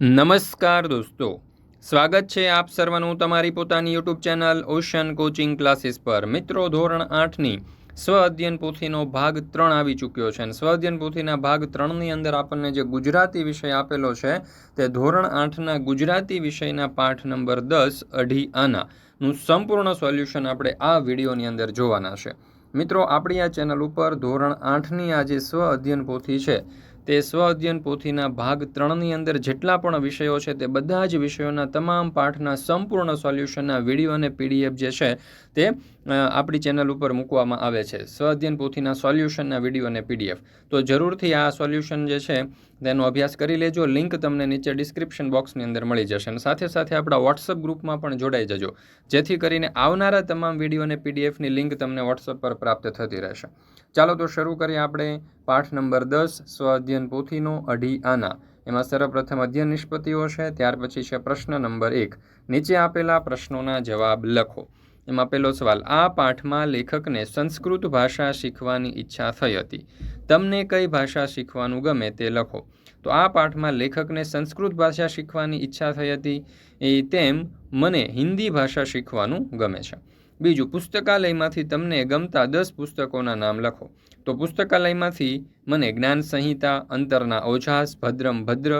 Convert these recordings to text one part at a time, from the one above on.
નમસ્કાર દોસ્તો. સ્વાગત છે આપ સર્વનું તમારી પોતાની YouTube channel ocean coaching classes પર. મિત્રો, ધોરણ આઠની સ્વ અધ્યયન પોથીનો ભાગ ત્રણ આવી ચૂક્યો છે અને સ્વ અધ્યયન પોથીના ભાગ ત્રણની અંદર આપણને જે ગુજરાતી વિષય આપેલો છે તે ધોરણ આઠના ગુજરાતી વિષયના પાઠ નંબર દસ, અઢી આનાનું સંપૂર્ણ સોલ્યુશન આપણે આ વિડીયોની અંદર જોવાના છે. મિત્રો, આપણી આ ચેનલ ઉપર ધોરણ આઠની આ જે સ્વ અધ્યયન પોથી છે તે સ્વ અધ્યયન પોથીના ભાગ ત્રણની અંદર જેટલા પણ વિષયો છે તે બધા જ વિષયોના તમામ પાઠના સંપૂર્ણ સોલ્યુશનના વીડિયો અને પીડીએફ જે છે તે આપણી ચેનલ ઉપર મૂકવામાં આવે છે. સ્વ અધ્યયન પોથીના સોલ્યુશનના વીડિયો અને પીડીએફ. તો જરૂરથી આ સોલ્યુશન જે છે તેનો અભ્યાસ કરી લેજો. લિંક તમને નીચે ડિસ્ક્રિપ્શન બોક્સની અંદર મળી જશે. અને સાથે સાથે આપણા વોટ્સઅપ ગ્રુપમાં પણ જોડાઈ જજો. જેથી કરીને આવનારા તમામ વીડિયો અને પીડીએફની લિંક તમને વોટ્સઅપ પર પ્રાપ્ત થતી રહેશે. ચાલો તો શરૂ કરીએ આપણે પાઠ નંબર દસ સ્વ અધ્યયન પોથીનો અઢી આના. એમાં સર્વપ્રથમ અધ્યયન નિષ્પત્તિઓ છે, ત્યાર પછી છે પ્રશ્ન નંબર એક. નીચે આપેલા પ્રશ્નોના જવાબ લખો. એમાં પહેલો સવાલ, આ પાઠમાં લેખકને સંસ્કૃત ભાષા શીખવાની ઈચ્છા થઈ હતી. તમને કઈ ભાષા શીખવાનું ગમે તે લખો. તો આ પાઠમાં લેખકને સંસ્કૃત ભાષા શીખવાની ઈચ્છા થઈ હતી. એ તેમ મને હિન્દી ભાષા શીખવાનું ગમે છે. બીજું પુસ્તકાલયમાંથી તમને ગમતા દસ પુસ્તકોના નામ લખો. તો પુસ્તકાલયમાંથી મને જ્ઞાન સંહિતા, અંતરના ઓજાસ, ભદ્રમ ભદ્ર,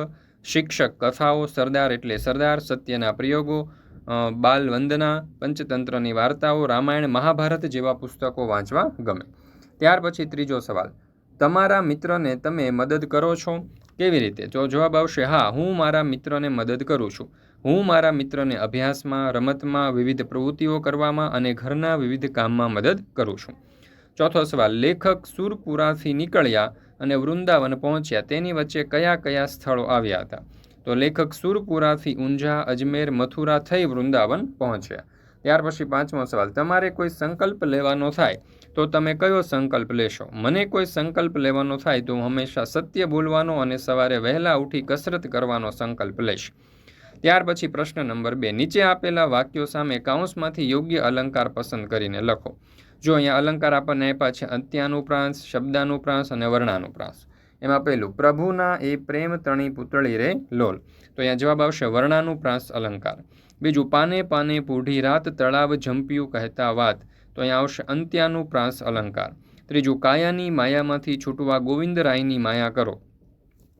શિક્ષક કથાઓ, સરદાર એટલે સરદાર, સત્યના પ્રયોગો બાલ વંદના, પંચતંત્રની વાર્તાઓ, રામાયણ, મહાભારત જેવા પુસ્તકો વાંચવા ગમે. ત્યાર પછી ત્રીજો સવાલ. તમારા મિત્રને તમે મદદ કરો છો? કેવી રીતે? તો જવાબ આવશે, હા, હું મારા મિત્રને મદદ કરું છું. હું મારા મિત્રને અભ્યાસમાં, રમતમાં વિવિધ પ્રવૃત્તિઓ કરવામાં અને ઘરના વિવિધ કામમાં મદદ કરું છું. ચોથો સવાલ, લેખક સુરપુરાથી નીકળ્યા અને વૃંદાવન પહોંચ્યા. તેની વચ્ચે કયા કયા સ્થળો આવ્યા હતા? તો લેખક સુરપુરાથી ઊંઝા, અજમેર, મથુરા થઈ વૃંદાવન પહોંચ્યા. ત્યાર પછી પાંચમો સવાલ, તમારે કોઈ સંકલ્પ લેવાનો થાય? તો તમે કયો સંકલ્પ લેશો? મને કોઈ સંકલ્પ લેવાનો થાય તો હંમેશા સત્ય બોલવાનો અને સવારે વહેલા ઉઠી કસરત કરવાનો સંકલ્પ લઈશ. ત્યાર પછી પ્રશ્ન નંબર બે. નીચે આપેલા વાક્યો સામે કાઉન્સમાંથી યોગ્ય અલંકાર પસંદ કરીને લખો. જો અહીંયા અલંકાર આપણને આપ્યા છે અંત્યાનુપ્રાંસ શબ્દાનુપ્રાંસ અને વર્ણાનુપ્રાંસ એમાં પહેલું, પ્રભુના એ પ્રેમ તણી પુતળી રે લોલ. તો અહીંયા જવાબ આવશે વર્ણાનુપ્રાંસ અલંકાર. બીજું, પાને પાને પૂઢી રાત તળાવ ઝંપ્યું કહેતા વાત. તો અહીંયા આવશે અંત્યાનુપ્રાંસ અલંકાર. ત્રીજું, કાયાની માયામાંથી છૂટવા ગોવિંદરાયની માયા કરો.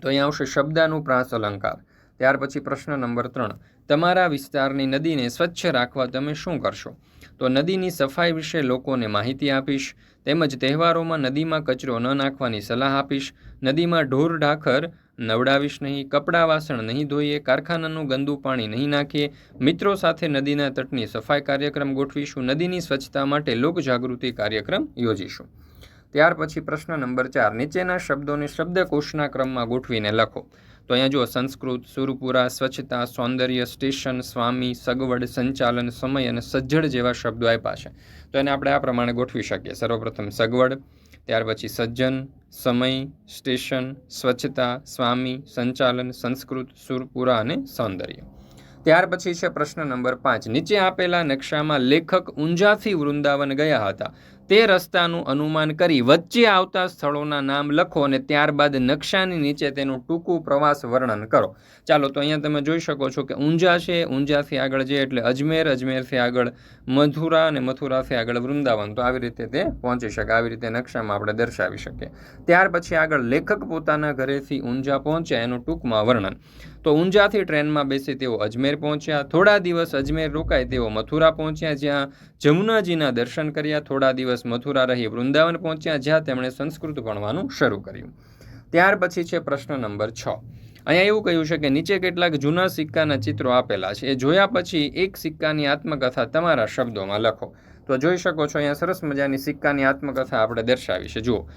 તો અહીંયા આવશે શબ્દાનુપ્રાંસ અલંકાર. ત્યાર પછી પ્રશ્ન નંબર ત્રણ, તમારા વિસ્તારની નદીને સ્વચ્છ રાખવા તમે શું કરશો? તો નદીની સફાઈ વિશે લોકોને માહિતી આપીશ, તેમજ તહેવારોમાં નદીમાં કચરો ન નાખવાની સલાહ આપીશ, નદીમાં ઢોર ઢાખર નવડાવીશ નહીં, કપડાં વાસણ નહીં ધોઈએ, કારખાનાનું ગંદુ પાણી નહીં નાખીએ, મિત્રો સાથે નદીના તટની સફાઈ કાર્યક્રમ ગોઠવીશું, નદીની સ્વચ્છતા માટે લોકજાગૃતિ કાર્યક્રમ યોજીશું. ત્યાર પછી પ્રશ્ન નંબર ચાર, નીચેના શબ્દોને શબ્દકોશના ક્રમમાં ગોઠવીને લખો. તો અહીંયા જુઓ, સંસ્કૃત, સુરપુરા, સ્વચ્છતા, સૌંદર્ય, સ્ટેશન, સ્વામી, સગવડ, સંચાલન, સમય અને સજ્જડ જેવા શબ્દો આપ્યા છે. તો એને આપણે આ પ્રમાણે ગોઠવી શકીએ. સર્વપ્રથમ સગવડ ત્યાર પછી સજ્જન, સમય, સ્ટેશન, સ્વચ્છતા, સ્વામી, સંચાલન, સંસ્કૃત, સુરપુરા અને સૌંદર્ય. ત્યાર પછી છે પ્રશ્ન નંબર પાંચ. નીચે આપેલા નકશામાં લેખક ઊંઝાથી વૃંદાવન ગયા હતા. તે રસ્તાનું અનુમાન કરી વચ્ચે આવતા સ્થળોના નામ લખો અને ત્યારબાદ નકશાની નીચે તેનું ટૂંકું પ્રવાસ વર્ણન કરો. ચાલો, તો અહીંયા તમે જોઈ શકો છો કે ઊંઝા છે, ઊંઝાથી આગળ જે એટલે અજમેર, અજમેરથી આગળ મથુરા અને મથુરાથી આગળ વૃંદાવન. તો આવી રીતે તે પહોંચી શકે, આવી રીતે નકશામાં આપણે દર્શાવી શકીએ. ત્યાર પછી આગળ લેખક પોતાના ઘરેથી ઊંઝા પહોંચ્યા, એનું ટૂંકમાં વર્ણન. તો ઊંઝાથી ટ્રેનમાં બેસી તેઓ અજમેર પહોંચ્યા, થોડા દિવસ અજમેર રોકાય તેઓ મથુરા પહોંચ્યા, જ્યાં જમુનાજીના દર્શન કર્યા, થોડા દિવસ મથુરા રહી વૃંદાવન પહોંચ્યા, જ્યાં તેમણે સંસ્કૃત ભણવાનું શરૂ કર્યું. ત્યાર પછી છે પ્રશ્ન નંબર છ. અહીંયા એવું કહ્યું છે કે નીચે કેટલાક જૂના સિક્કાના ચિત્રો આપેલા છે. એ જોયા પછી એક સિક્કાની આત્મકથા તમારા શબ્દોમાં લખો. તો જોઈ શકો છો અહીંયા સરસ મજાની સિક્કાની આત્મકથા આપણે દર્શાવી છે. જુઓ.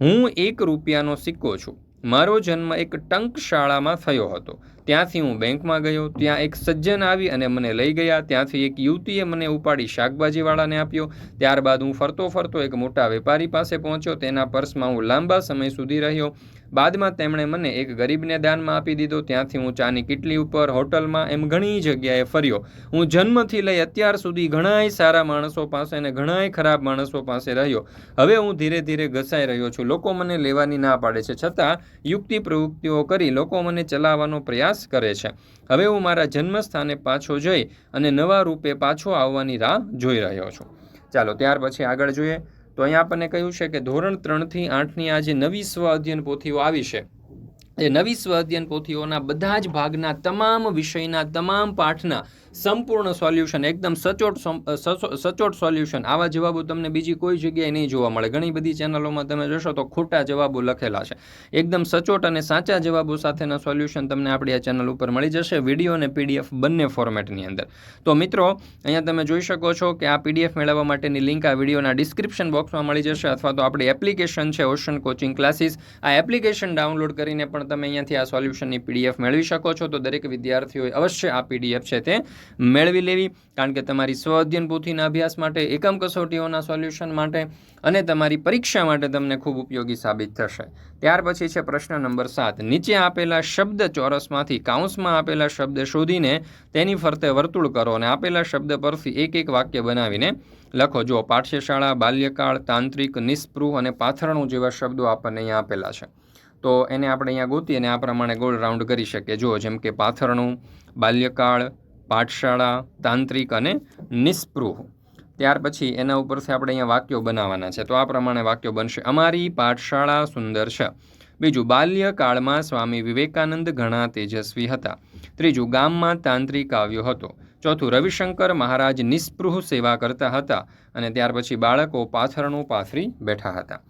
હું એક રૂપિયાનો સિક્કો છું. મારો જન્મ એક ટંક શાળામાં થયો હતો. ત્યાંથી હું બેંકમાં ગયો, ત્યાં એક સજ્જન આવી અને મને લઈ ગયા. ત્યાંથી એક યુવતીએ મને ઉપાડી શાકભાજીવાળાને આપ્યો. ત્યારબાદ હું ફરતો ફરતો એક મોટા વેપારી પાસે પહોંચ્યો. તેના પર્સમાં હું લાંબા સમય સુધી રહ્યો. બાદમાં તેમણે મને એક ગરીબને દાનમાં આપી દીધો. ત્યાંથી હું ચાની કિટલી ઉપર હોટલમાં એમ ઘણી જગ્યાએ ફર્યો. હું જન્મથી લઈ અત્યાર સુધી ઘણાય સારા માણસો પાસે અને ઘણાય ખરાબ માણસો પાસે રહ્યો. હવે હું ધીરે ધીરે ઘસાઈ રહ્યો છું. લોકો મને લેવાની ના પાડે છે. છતાં યુક્તિ પ્રવૃત્તિઓ કરી લોકો મને ચલાવવાનો પ્રયાસ કરે છે. હવે હું મારા જન્મસ્થાને પાછો જઈ અને નવા રૂપે પાછો આવવાની રાહ જોઈ રહ્યો છું. ચાલો, ત્યાર પછી આગળ જોઈએ. તો અહીંયા આપણને કહ્યું છે કે ધોરણ ત્રણથી આઠની આ જે નવી સ્વ અધ્યયન પોથીઓ આવી છે. એ નવી સ્વ અધ્યયન પોથીઓના બધા જ ભાગના તમામ વિષયના તમામ પાઠના સંપૂર્ણ સોલ્યુશન, એકદમ સચોટ સચોટ સોલ્યુશન. આવા જવાબો તમને બીજી કોઈ જગ્યાએ નહીં જોવા મળે. ઘણી બધી ચેનલોમાં તમે જોશો તો ખોટા જવાબો લખેલા છે. એકદમ સચોટ અને સાચા જવાબો સાથેના સોલ્યુશન તમને આપણી આ ચેનલ ઉપર મળી જશે. વીડિયો અને પીડીએફ બંને ફોર્મેટની અંદર. તો મિત્રો, અહીંયા તમે જોઈ શકો છો કે આ પીડીએફ મેળવવા માટેની લિંક આ વિડીયોના ડિસ્ક્રિપ્શન બોક્સમાં મળી જશે અથવા તો આપણી એપ્લિકેશન છે ઓશન કોચિંગ ક્લાસીસ. આ એપ્લિકેશન ડાઉનલોડ કરીને પણ તમે અહીંયાથી આ સોલ્યુશનની પીડીએફ મેળવી શકો છો. તો દરેક વિદ્યાર્થીઓએ અવશ્ય આ પીડીએફ છે તે મેળવી લેવી. કારણ કે તમારી સ્વ અધ્યયન પોથીના અભ્યાસ માટે, એકમ કસોટીઓના સોલ્યુશન માટે અને તમારી પરીક્ષા માટે તમને ખૂબ ઉપયોગી સાબિત થશે. ત્યાર પછી છે પ્રશ્ન નંબર સાત. નીચે આપેલા શબ્દ ચોરસમાંથી કાઉન્સમાં આપેલા શબ્દ શોધીને તેની ફરતે વર્તુળ કરો અને આપેલા શબ્દ પરથી એક એક વાક્ય બનાવીને લખો. જો પાઠ્યશાળા, બાલ્યકાળ, તાંત્રિક નિસ્પૃહ અને પાથરણું જેવા શબ્દો આપણને અહીંયા આપેલા છે. તો એને આપણે અહીંયા ગોતી અને આ પ્રમાણે ગોળ રાઉન્ડ કરી શકીએ. જુઓ, જેમ કે પાથરણું, બાલ્યકાળ, પાઠશાળા, તાંત્રિક અને નિસ્પૃહ ત્યાર પછી એના ઉપરથી આપણે અહીંયા વાક્યો બનાવવાના છે. તો આ પ્રમાણે વાક્યો બનશે. અમારી પાઠશાળા સુંદર છે. બીજું, બાલ્યકાળમાં સ્વામી વિવેકાનંદ ઘણા તેજસ્વી હતા. ત્રીજું, ગામમાં તાંત્રિક આવ્યો હતો. ચોથું, રવિશંકર મહારાજ નિસ્પૃહ સેવા કરતા હતા અને ત્યાર પછી બાળકો પાથરણું પાથરી બેઠા હતા.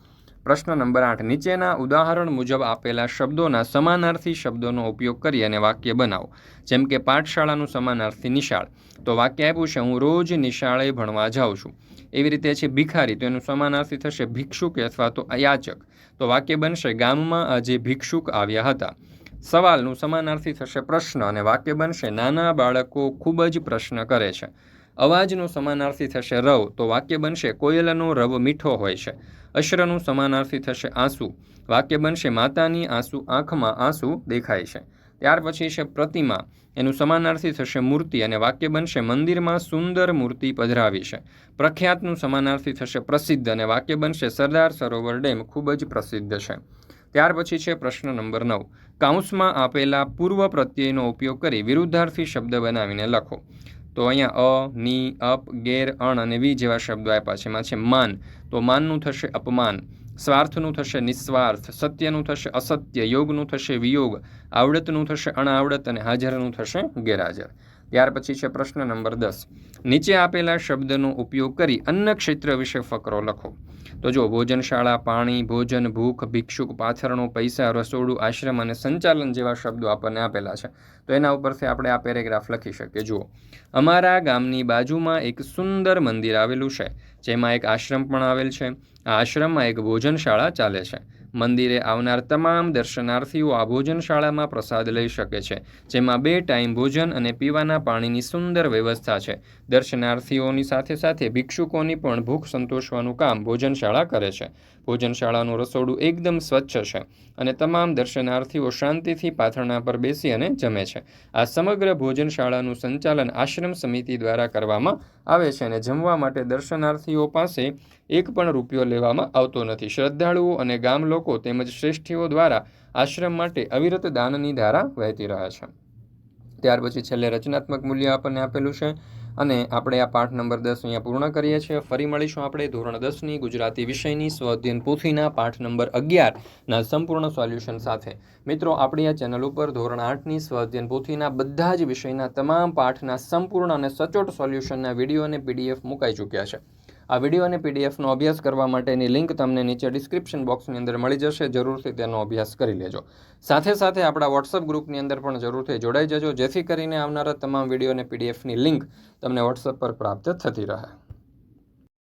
પ્રશ્ન નંબર આઠ, નીચેના ઉદાહરણ મુજબ આપેલા શબ્દોના સમાનાર્થી શબ્દોનો ઉપયોગ કરી અને વાક્ય બનાવો. જેમ કે, પાઠશાળાનું સમાનાર્થી નિશાળ. તો વાક્ય આપ્યું છે, હું રોજ નિશાળે ભણવા જાઉં છું. એવી રીતે છે, ભિખારી, તો એનું સમાનાર્થી થશે ભિક્ષુક અથવા તો યાચક તો વાક્ય બનશે, ગામમાં આજે ભિક્ષુક આવ્યા હતા. સવાલનું સમાનાર્થી થશે પ્રશ્ન અને વાક્ય બનશે, નાના બાળકો ખૂબ જ પ્રશ્ન કરે છે. અવાજનું સમાનાર્થી થશે રવ, તો વાક્ય બનશે, કોયલનો રવ મીઠો હોય છે. અશ્રનું સમાનાર્થી થશે આંસુ. વાક્ય બનશે, માતાની આંસુ આંખમાં આંસુ દેખાય છે. ત્યાર પછી છે પ્રતિમા. એનું સમાનાર્થી થશે મૂર્તિ અને વાક્ય બનશે, મંદિરમાં સુંદર મૂર્તિ પધરાવી છે. પ્રખ્યાતનું સમાનાર્થી થશે પ્રસિદ્ધ અને વાક્ય બનશે, સરદાર સરોવર ડેમ ખૂબ જ પ્રસિદ્ધ છે. ત્યાર પછી છે પ્રશ્ન નંબર નવ. કાઉન્સમાં આપેલા પૂર્વ પ્રત્યયનો ઉપયોગ કરી વિરુદ્ધાર્થી શબ્દ બનાવીને લખો. તો અહીંયા અ, ની, અપ, ગેર, અણ અને વી જેવા શબ્દો આપ્યા છે. એમાં છે માન. તો માનનું થશે અપમાન. સ્વાર્થનું થશે નિસ્વાર્થ. સત્યનું થશે અસત્ય. યોગનું થશે વિયોગ. આવડતનું થશે અણઆવડત અને હાજરનું થશે ગેરહાજર. ત્યાર પછી છે પ્રશ્ન નંબર દસ. નીચે આપેલા શબ્દનો ઉપયોગ કરી અન્ન ક્ષેત્ર વિશે ફકરો લખો. તો જો ભોજનશાળા, પાણી, ભોજન, ભૂખ, ભિક્ષુક, પાથરણો, પૈસા, રસોડું, આશ્રમ અને સંચાલન જેવા શબ્દો આપણને આપેલા છે. તો એના ઉપરથી આપણે આ પેરેગ્રાફ લખી શકીએ. જુઓ, અમારા ગામની બાજુમાં એક સુંદર મંદિર આવેલું છે, જેમાં એક આશ્રમ પણ આવેલ છે. આ આશ્રમમાં એક ભોજનશાળા ચાલે છે. મંદિરે આવનાર તમામ દર્શનાર્થીઓ આ ભોજનશાળામાં પ્રસાદ લઈ શકે છે, જેમાં બે ટાઈમ ભોજન અને પીવાના પાણીની સુંદર વ્યવસ્થા છે. દર્શનાર્થીઓની સાથે સાથે ભિક્ષુકોની પણ ભૂખ સંતોષવાનું કામ ભોજનશાળા કરે છે. ભોજનશાળાનું રસોડું એકદમ સ્વચ્છ છે અને તમામ દર્શનાર્થીઓ શાંતિથી પાથરણા પર બેસી અને જમે છે. આ સમગ્ર ભોજનશાળાનું સંચાલન આશ્રમ સમિતિ દ્વારા કરવામાં આવે છે અને જમવા માટે દર્શનાર્થીઓ પાસે એક પણ રૂપિયો લેવામાં આવતો નથી. શ્રદ્ધાળુઓ અને ગામ લોકો તેમજ શ્રેષ્ઠીઓ દ્વારા આશ્રમ માટે અવિરત દાનની ધારા વહેતી રહ્યા છે. ત્યાર પછી છેલ્લે રચનાત્મક મૂલ્ય આપણને આપેલું છે. અને આપણે આ પાઠ નંબર દસ અહીંયા પૂર્ણ કરીએ છીએ. ફરી મળીશું આપણે ધોરણ દસની ગુજરાતી વિષયની સ્વઅધ્યયન પોથીના પાઠ નંબર અગિયારના સંપૂર્ણ સોલ્યુશન સાથે. મિત્રો, આપણી આ ચેનલ ઉપર ધોરણ આઠની સ્વઅધ્યયન પોથીના બધા જ વિષયના તમામ પાઠના સંપૂર્ણ અને સચોટ સોલ્યુશનના વીડિયો અને પીડીએફ મુકાઈ ચૂક્યા છે. આ વીડિયો અને પીડીએફનો અભ્યાસ કરવા માટેની લિંક તમને નીચે ડિસ્ક્રિપ્શન બોક્સની અંદર મળી જશે. જરૂરથી તેનો અભ્યાસ કરી લેજો. સાથે સાથે આપણા વોટ્સઅપ ગ્રુપની અંદર પણ જરૂરથી જોડાઈ જજો. જેથી કરીને આવનારા તમામ વીડિયો અને પીડીએફની લિંક તમને વોટ્સઅપ પર પ્રાપ્ત થતી રહે.